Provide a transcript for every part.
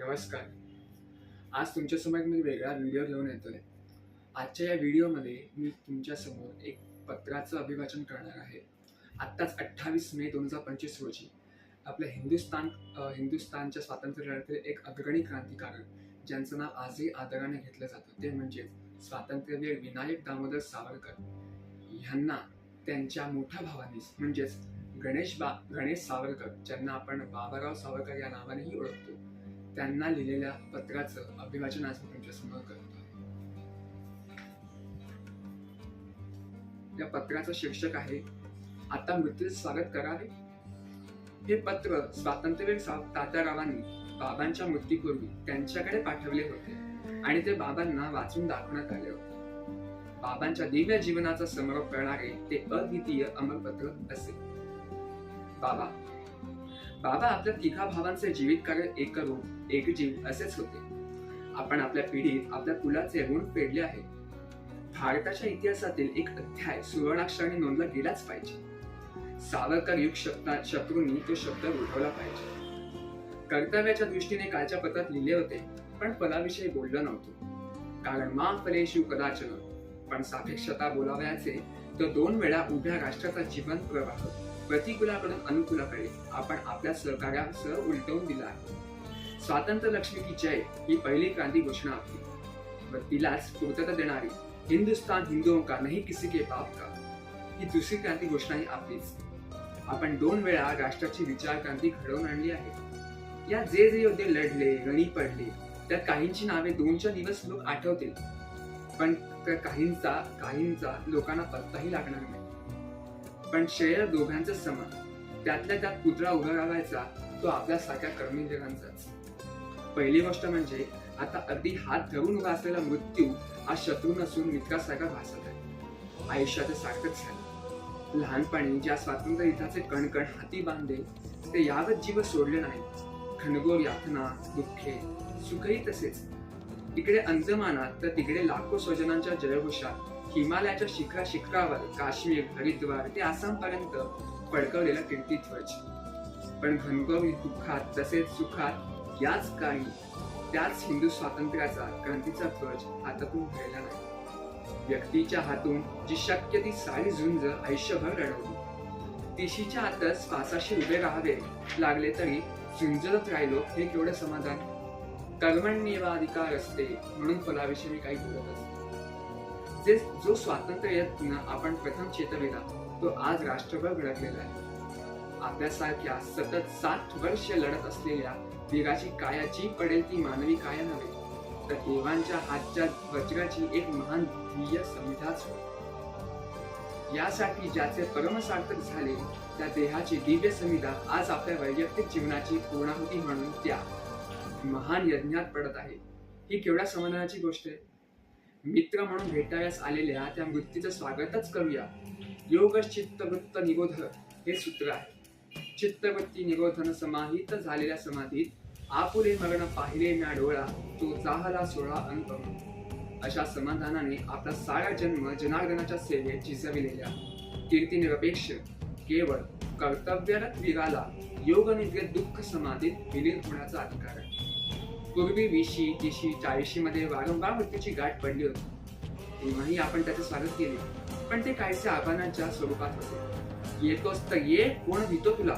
नमस्कार. आज तुमच्यासमोर मी वेगळा व्हिडिओ घेऊन येतोय. आजच्या या व्हिडिओमध्ये मी तुमच्यासमोर एक पत्राचं अभिवाचन करणार आहे. आत्ताच अठ्ठावीस मे दोन हजार पंचवीस रोजी आपल्या हिंदुस्थान हिंदुस्तानच्या हिंदुस्थानच्या स्वातंत्र्य लढ्यातील एक अग्रणी क्रांतिकारक ज्यांचं नाव आजही आदराने घेतलं जातं ते म्हणजे स्वातंत्र्यवीर विनायक दामोदर सावरकर. ह्यांना त्यांच्या मोठ्या भावानीच म्हणजेच गणेश बा गणेश सावरकर ज्यांना आपण बाबाराव सावरकर या नावानेही ओळखतो त्यांना लिहिलेल्या पत्राचं अभिवाचन आज मी तुमच्यासमोर करतो. या पत्राचं शीर्षक आहे आता मृत्यूचे स्वागत करावे. हे पत्र स्वातंत्र्यवीर तात्यारावांनी बाबांच्या मृत्यूपूर्वी त्यांच्याकडे पाठवले होते आणि ते बाबांना वाचून दाखवण्यात आले होते. बाबांच्या दिव्य जीवनाचा समारोप करणारे ते अद्वितीय अमरपत्र असे. बाबा बाबा आपल्या तिघा भावांचे जीवित कार्य एक करून एक जीव असेच होते. आपण आपल्या पिढीत आपल्या कुलाचे ऋण फेडले आहे. भारताच्या इतिहासातील एक अध्याय सुवर्णाक्षराने नोंदला गेलाच पाहिजे. सावरकर युग शब्दा शत्रूंनी तो शब्द उठवला पाहिजे. कर्तव्याच्या दृष्टीने कालच्या पत्रात लिहिले होते पण फलाविषयी बोललं नव्हतं. कारण मा फलेशु कदाचन पण सापेक्षता बोलावयाचे तर दोन वेळा उभ्या राष्ट्राचा जीवन प्रवाह प्रतिकूलाकडून अनुकूलाकडे आपण आपल्या सहकार्यासह उलटवून दिला आहे. स्वातंत्र्य लक्ष्मी की जय ही पहिली क्रांती घोषणा होती. व तिलाच पूर्तता देणारी हिंदुस्तान हिंदुओं का नाही किसी के बाप का? ही दुसरी क्रांती घोषणा ही आपलीच. आपण दोन वेळा राष्ट्राची विचार क्रांती घडवून आणली आहे. या जे जे योद्धे लढले गणी पडले त्यात काहींची नावे दोनच्या दिवस लोक आठवतील. पण काहींचा काहींचा लोकांना पत्ताही लागणार नाही. पण श्रेय दोघांचं समान. त्यातल्या त्यात पुतळा उभा राहायचा तो आपल्या सारख्या कर्मवीरांचाच पहिली गोष्ट म्हणजे आता अगदी हात धरून उभा असलेला मृत्यू हा शत्रू नसून मित्रासारखा भासत आहे. आयुष्याचं सारखंच झालं. लहानपणी ज्या स्वातंत्र्य युद्धाचे कणकण हाती बांधले ते यावत जीव सोडले नाही खणगोर यातना दुःखे सुखही तसेच. इकडे अंजमानात तर तिकडे लाखो स्वजनांच्या जयघोषात हिमालयाच्या शिखरा शिखरावर काश्मीर हरिद्वार ते आसामपर्यंत फडकवलेला कीर्तिध्वज पण घनघोरी दुःखात तसेच सुखात याच काळी त्याच हिंदू स्वातंत्र्याचा क्रांतीचा ध्वज हातातून घ्यायला नाही. व्यक्तीच्या हातून जी शक्य ती सारी झुंज आयुष्यभर लढवली तिशीच्या आतच फासाशी उभे राहावे लागले तरी झुंजत राहिलो हे केवढं समाधान? कर्मण्येवा अधिकार असते म्हणून फलाविषयी मी काही बोलत असते. जे जो स्वातंत्र्य आपण प्रथम चेतविला तो आज राष्ट्रभर घडकलेला आहे. आपल्यासारख्या सतत सात वर्ष लढत असलेल्या वीराची कायाची पडेल ती मानवी काया नव्हे तर देवांच्या हातच्या वज्राची एक महान ध्येय संविधाच होय. यासाठी ज्याचे परमसार्थक झाले त्या देहाची दिव्य संविधा आज आपल्या वैयक्तिक जीवनाची पूर्णाहुती म्हणून त्या महान यज्ञात पडत आहे. ही केवढ्या समाधानाची गोष्ट आहे? मित्र म्हणून भेटाव्यास आलेल्या त्या मृत्यूचं स्वागतच करूया. योग चित्तवृत्त निरोध हे सूत्र आहे. चित्तवृत्ती निरोधन समाहित झालेल्या समाधीत आपुले मरण पाहिले म्या डोळा तो चाहला सोळा अंक अशा समाधानाने आपला सारा जन्म जनार्दनाच्या सेवेत झिजविलेल्या कीर्तिनिरपेक्ष केवळ कर्तव्यरत वीराला योग निद्रेत दुःख समाधीत विलीन होण्याचा अधिकार आहे. पूर्वी वीसशी तीशी चाळीशी मध्ये वारंवार मृत्यूची गाठ पडली होती. तेव्हाही आपण त्याचे स्वागत केले. पण ते काहीसे आव्हानांच्या स्वरूपात होते. येतोस तर ये कोण भीतो तुला?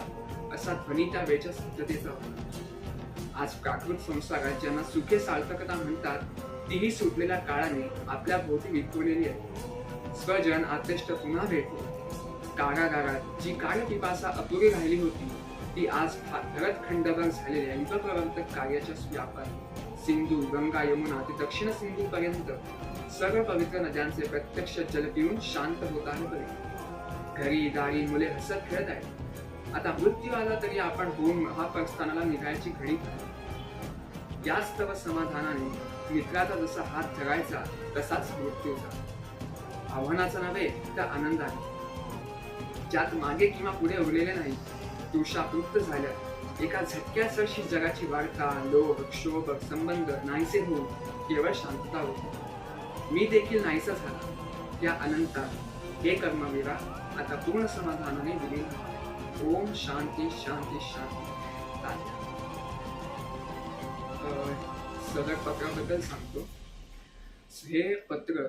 असा ध्वनी त्या वेळच्या सत्यतेचा होता. आज प्राकृत संसारात ज्यांना सुखे सार्थकता म्हणतात तीही सुटलेल्या काळाने आपल्या भोवती विखुरलेली आहे स्वजन आत्तेष्ट पुन्हा भेटले. कारागारात जी कार्यपिपासा अपुरी राहिली होती ती आज भरत खंडभर झालेल्या युगप्रवर्तक कार्याच्या व्यापार सिंधू गंगा यमुना ते दक्षिण सिंधू पर्यंत सर्व पवित्र नद्यांचे प्रत्यक्ष जल पिऊन शांत होत आहे बरे. घरी दारी मुले हसत खेळत आहेत. आता मृत्यू आला तरी आपण होऊन महाप्रस्थानाला निघायची घडी पडली. याच तव समाधानाने मित्राचा जसा हात धरायचा तसाच मृत्यूचा आव्हानाचा नव्हे तर आनंदाने ज्यात मागे किंवा पुढे उरलेले नाही तुषापूर्त झाल्या एका झटक्यासरशी जगाची वार्ता लोभ क्षोभ संबंध नाहीसे होऊन केवळ शांतता होती. मी देखील नाहीसा झाला. त्या अनंतात हे कर्मवीरा आता पूर्ण समाधानाने विलीन ओम शांती शांती शांती. अं, सदर पत्राबद्दल सांगतो. हे पत्र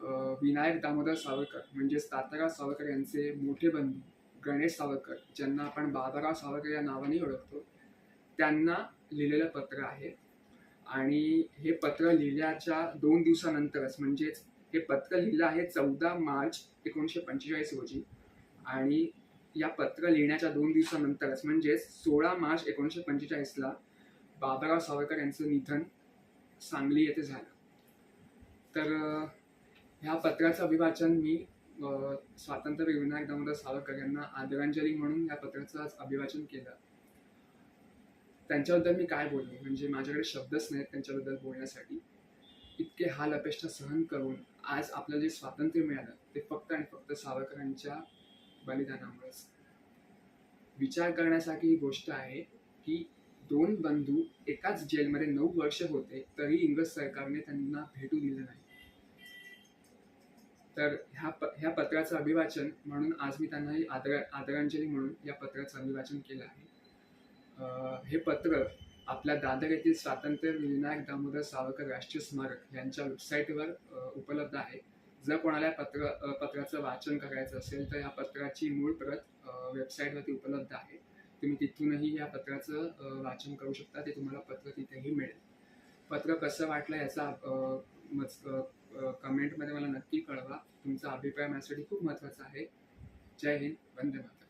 अं, विनायक दामोदर सावरकर म्हणजेच तातारा सावरकर यांचे मोठे बंधू गणेश सावरकर ज्यांना आपण बाबाराव सावरकर या नावाने ओळखतो त्यांना लिहिलेलं पत्र आहे. आणि हे पत्र लिहिल्याच्या दोन दिवसानंतरच म्हणजेच हे पत्र लिहिलं आहे चौदा मार्च एकोणीसशे पंचेचाळीस रोजी. आणि या पत्र लिहिण्याच्या दोन दिवसानंतरच म्हणजेच सोळा मार्च एकोणीसशे पंचेचाळीसला बाबाराव सावरकर यांचं निधन सांगली येथे झालं. तर ह्या पत्राचं अभिवाचन मी स्वातंत्र्य विनायक दामोदर सावरकर यांना आदरांजली म्हणून या पत्राचं अभिवाचन केलं. त्यांच्याबद्दल मी काय बोललो म्हणजे माझ्याकडे शब्दच नाहीत त्यांच्याबद्दल बोलण्यासाठी. इतके हाल अपेष्टा सहन करून आज आपल्याला जे स्वातंत्र्य मिळालं ते फक्त आणि फक्त सावरकरांच्या बलिदानामुळेच. विचार करण्यासारखी ही गोष्ट आहे की दोन बंधू एकाच जेलमध्ये नऊ वर्ष होते तरी इंग्रज सरकारने त्यांना भेटू दिलं नाही. तर ह्या प ह्या पत्राचं अभिवाचन म्हणून आज मी त्यांना ही आदर आदरांजली म्हणून या पत्राचं अभिवाचन केलं आहे. हे पत्र आपल्या दादर येथील स्वातंत्र्य विनायक दामोदर सावरकर राष्ट्रीय स्मारक यांच्या वेबसाईटवर उपलब्ध आहे. जर कोणाला पत्र पत्राचं वाचन करायचं असेल तर या पत्राची मूळ प्रत वेबसाईटवरती उपलब्ध आहे. तुम्ही तिथूनही या पत्राचं वाचन करू शकता. ते तुम्हाला पत्र तिथेही मिळेल. पत्र कसं वाटलं याचा कमेंटमध्ये मला नक्की कळवा. तुमचा अभिप्राय माझ्यासाठी खूप महत्त्वाचा आहे. जय हिंद. वंदे मातरम.